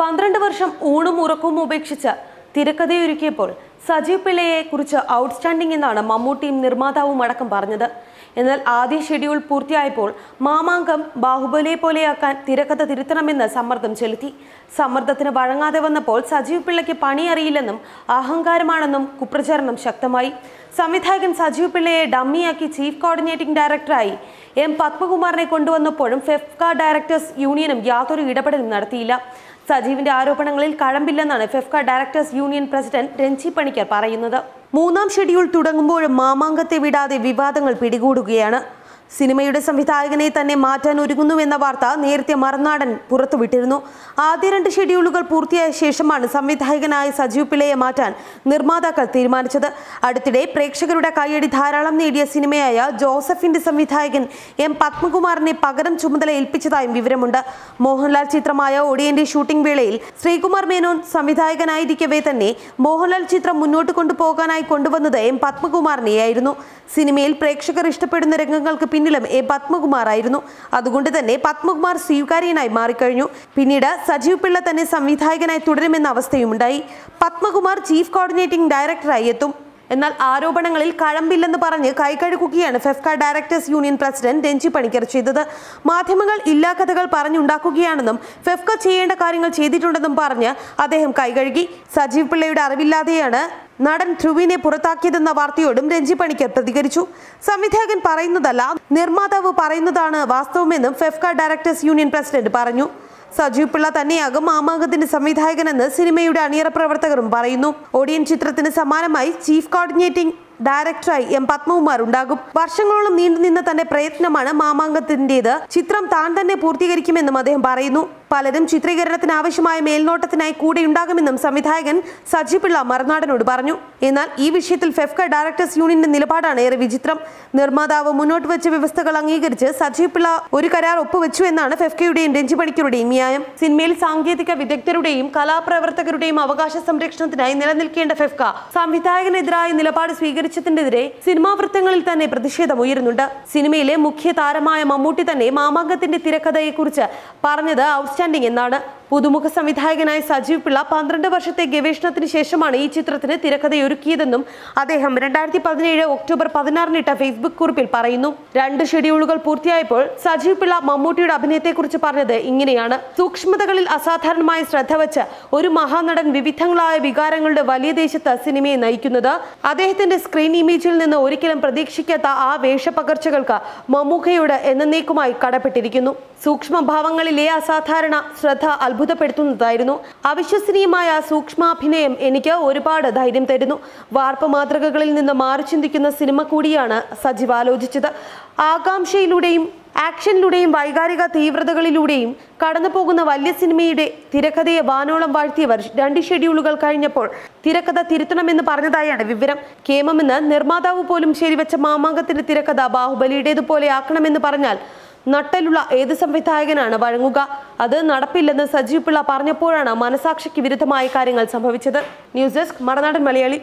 പന്ത്രണ്ട് വർഷം ഊണും ഉറക്കവും ഉപേക്ഷിച്ച് തിരക്കഥയൊരുക്കിയപ്പോൾ സജീവ് പിള്ളയെ കുറിച്ച് ഔട്ട്സ്റ്റാൻഡിംഗ് എന്നാണ് മമ്മൂട്ടിയും നിർമ്മാതാവും അടക്കം പറഞ്ഞത്. എന്നാൽ ആദ്യ ഷെഡ്യൂൾ പൂർത്തിയായപ്പോൾ മാമാങ്കം ബാഹുബലിയെ പോലെയാക്കാൻ തിരക്കഥ തിരുത്തണമെന്ന് സമ്മർദ്ദം ചെലുത്തി. സമ്മർദ്ദത്തിന് വഴങ്ങാതെ വന്നപ്പോൾ സജീവ് പിള്ളയ്ക്ക് പണി അറിയില്ലെന്നും അഹങ്കാരമാണെന്നും കുപ്രചരണം ശക്തമായി. സംവിധായകൻ സജീവ് പിള്ളയെ ഡമ്മിയാക്കി ചീഫ് കോർഡിനേറ്റിംഗ് ഡയറക്ടറായി എം പത്മകുമാറിനെ കൊണ്ടുവന്നപ്പോഴും ഫെഫ്ക ഡയറക്ടേഴ്സ് യൂണിയനും യാതൊരു ഇടപെടലും നടത്തിയില്ല. സജീവിന്റെ ആരോപണങ്ങളിൽ കഴമ്പില്ലെന്നാണ് FEFKA directors union president Ranji Panicker പറയുന്നത്. മൂന്നാം ഷെഡ്യൂൾ തുടങ്ങുമ്പോഴും മാമാങ്കത്തെ വിടാതെ വിവാദങ്ങൾ പിടികൂടുകയാണ്. സിനിമയുടെ സംവിധായകനെ തന്നെ മാറ്റാൻ ഒരുങ്ങുന്നുവെന്ന വാർത്ത നേരത്തെ മറുനാടൻ പുറത്തുവിട്ടിരുന്നു. ആദ്യ രണ്ട് ഷെഡ്യൂളുകൾ പൂർത്തിയായ ശേഷമാണ് സംവിധായകനായ സജീവ് പിള്ളയെ മാറ്റാൻ നിർമ്മാതാക്കൾ തീരുമാനിച്ചത്. അടുത്തിടെ പ്രേക്ഷകരുടെ കൈയടി ധാരാളം നേടിയ സിനിമയായ ജോസഫിന്റെ സംവിധായകൻ എം പത്മകുമാറിനെ പകരം ചുമതല ഏൽപ്പിച്ചതായും വിവരമുണ്ട്. മോഹൻലാൽ ചിത്രമായ ഒടിയന്റെ ഷൂട്ടിംഗ് വേളയിൽ ശ്രീകുമാർ മേനോൻ സംവിധായകനായിരിക്കവേ തന്നെ മോഹൻലാൽ ചിത്രം മുന്നോട്ട് കൊണ്ടുപോകാനായി കൊണ്ടുവന്നത് എം പത്മകുമാറിനെയായിരുന്നു. സിനിമയിൽ പ്രേക്ഷകർ ഇഷ്ടപ്പെടുന്ന രംഗങ്ങൾക്ക് പിന്നിലും എ പത്മകുമാർ ആയിരുന്നു അതുകൊണ്ട് തന്നെ പത്മകുമാർ സ്വീകാര്യനായി മാറിക്കഴിഞ്ഞു. പിന്നീട് സജീവ് പിള്ള തന്നെ സംവിധായകനായി തുടരുമെന്ന അവസ്ഥയുമുണ്ടായി. പത്മകുമാർ ചീഫ് കോർഡിനേറ്റിംഗ് ഡയറക്ടറായി എത്തും. എന്നാൽ ആരോപണങ്ങളിൽ കഴമ്പില്ലെന്ന് പറഞ്ഞ് കൈകഴുകുകയാണ് FEFKA directors union president Ranji Panicker ചെയ്തത്. മാധ്യമങ്ങൾ ഇല്ലാ കഥകൾ പറഞ്ഞുണ്ടാക്കുകയാണെന്നും ഫെഫ്ക ചെയ്യേണ്ട കാര്യങ്ങൾ ചെയ്തിട്ടുണ്ടെന്നും പറഞ്ഞ് അദ്ദേഹം കൈകഴുകി. സജീവ് പിള്ളയുടെ അറിവില്ലാതെയാണ് നടൻ ധ്രുവിനെ പുറത്താക്കിയതെന്ന വാർത്തയോടും രഞ്ജി പണിക്കർ പ്രതികരിച്ചു. സംവിധായകൻ പറയുന്നതല്ല നിർമ്മാതാവ് പറയുന്നതാണ് വാസ്തവമെന്നും ഫെഫ്ക ഡയറക്ടേഴ്സ് യൂണിയൻ പ്രസിഡന്റ് പറഞ്ഞു. സജീവ് പിള്ള തന്നെയാകും മാമാങ്കത്തിന്റെ സംവിധായകനെന്ന് സിനിമയുടെ അണിയറ പ്രവർത്തകരും പറയുന്നു. ഓഡിയൻ ചിത്രത്തിന് സമാനമായി ചീഫ് കോർഡിനേറ്റിംഗ് ഡയറക്ടറായി എം പത്മകുമാർ ഉണ്ടാകും. വർഷങ്ങളോളം നീണ്ടുനിന്ന തന്റെ പ്രയത്നമാണ് മാമാങ്കത്തിന്റേത്. ചിത്രം താൻ തന്നെ പൂർത്തീകരിക്കുമെന്നും അദ്ദേഹം പറയുന്നു. പലരും ചിത്രീകരണത്തിന് ആവശ്യമായ മേൽനോട്ടത്തിനായി കൂടെ ഉണ്ടാകുമെന്നും സംവിധായകൻ സജി പിള്ള മറുനാടനോട് പറഞ്ഞു. എന്നാൽ ഈ വിഷയത്തിൽ ഫെഫ്ക ഡയറക്ടേഴ്സ് യൂണിയന്റെ നിലപാടാണ് ഏറെ വിചിത്രം. നിർമ്മാതാവ് മുന്നോട്ട് വെച്ച വ്യവസ്ഥകൾ അംഗീകരിച്ച് സജി പിള്ള ഒരു കരാർ ഒപ്പുവെച്ചു എന്നാണ് ഫെഫ്കയുടെയും രഞ്ജി പണിക്കരുടെയും ന്യായം. സിനിമയിൽ സാങ്കേതിക വിദഗ്ധരുടെയും കലാപ്രവർത്തകരുടെയും അവകാശ സംരക്ഷണത്തിനായി നിലനിൽക്കേണ്ട ഫെഫ്ക സംവിധായകനെതിരായ നിലപാട് സ്വീകരിച്ചതിനെതിരെ സിനിമാ വൃത്തങ്ങളിൽ തന്നെ പ്രതിഷേധം ഉയരുന്നുണ്ട്. സിനിമയിലെ മുഖ്യ താരമായ മമ്മൂട്ടി തന്നെ മാമാങ്കത്തിന്റെ തിരക്കഥയെക്കുറിച്ച് പറഞ്ഞത് ഔട്ട്സ്റ്റാൻഡിംഗ് എന്നാണ്. പുതുമുഖ സംവിധായകനായ സജീവ് പിള്ള പന്ത്രണ്ട് വർഷത്തെ ഗവേഷണത്തിന് ശേഷമാണ് ഈ ചിത്രത്തിന് തിരക്കഥയൊരുക്കിയതെന്നും അദ്ദേഹം രണ്ടായിരത്തി പതിനേഴ് ഒക്ടോബർ പതിനാറിനിട്ട ഫേസ്ബുക്ക് കുറിപ്പിൽ പറയുന്നു. രണ്ട് ഷെഡ്യൂളുകൾ പൂർത്തിയായപ്പോൾ സജീവ് പിള്ള മമ്മൂട്ടിയുടെ അഭിനയത്തെക്കുറിച്ച് പറഞ്ഞത് ഇങ്ങനെയാണ്. സൂക്ഷ്മതകളിൽ അസാധാരണമായ ശ്രദ്ധ വെച്ച് ഒരു മഹാനടൻ വിവിധങ്ങളായ വികാരങ്ങളുടെ വലിയ ദേശത്ത് സിനിമയെ നയിക്കുന്നത്. അദ്ദേഹത്തിന്റെ സ്ക്രീൻ ഇമേജിൽ നിന്ന് ഒരിക്കലും പ്രതീക്ഷിക്കാത്ത ആ വേഷപകർച്ചകൾക്ക് മമ്മൂക്കയോട് എന്നേക്കുമായി കടപ്പെട്ടിരിക്കുന്നു. സൂക്ഷ്മഭാവങ്ങളിലെ അസാധാരണ ശ്രദ്ധ അത്ഭുതപ്പെടുത്തുന്നതായിരുന്നു. അവിശ്വസനീയമായ സൂക്ഷ്മാഭിനയം എനിക്ക് ഒരുപാട് ധൈര്യം തരുന്നു. വാർപ്പ് മാതൃകകളിൽ നിന്ന് മാറി ചിന്തിക്കുന്ന സിനിമ കൂടിയാണ് സജീവ് ആലോചിച്ചത്. ആകാംക്ഷയിലൂടെയും ആക്ഷനിലൂടെയും വൈകാരിക തീവ്രതകളിലൂടെയും കടന്നു പോകുന്ന വലിയ സിനിമയുടെ തിരക്കഥയെ വാനോളം വാഴ്ത്തിയവർ രണ്ട് ഷെഡ്യൂളുകൾ കഴിഞ്ഞപ്പോൾ തിരക്കഥ തിരുത്തണമെന്ന് പറഞ്ഞതായാണ് വിവരം. കേമമെന്ന് നിർമ്മാതാവ് പോലും ശരിവെച്ച മാമാങ്കത്തിന്റെ തിരക്കഥ ബാഹുബലിയുടേതുപോലെ ആക്കണമെന്ന് പറഞ്ഞാൽ നട്ടലുള്ള ഏത് സംവിധായകനാണ് വഴങ്ങുക? അത് നടപ്പില്ലെന്ന് സജീവ് പിള്ള പറഞ്ഞപ്പോഴാണ് മനസാക്ഷിക്ക് വിരുദ്ധമായ കാര്യങ്ങൾ സംഭവിച്ചത്. News desk Marunadan Malayali.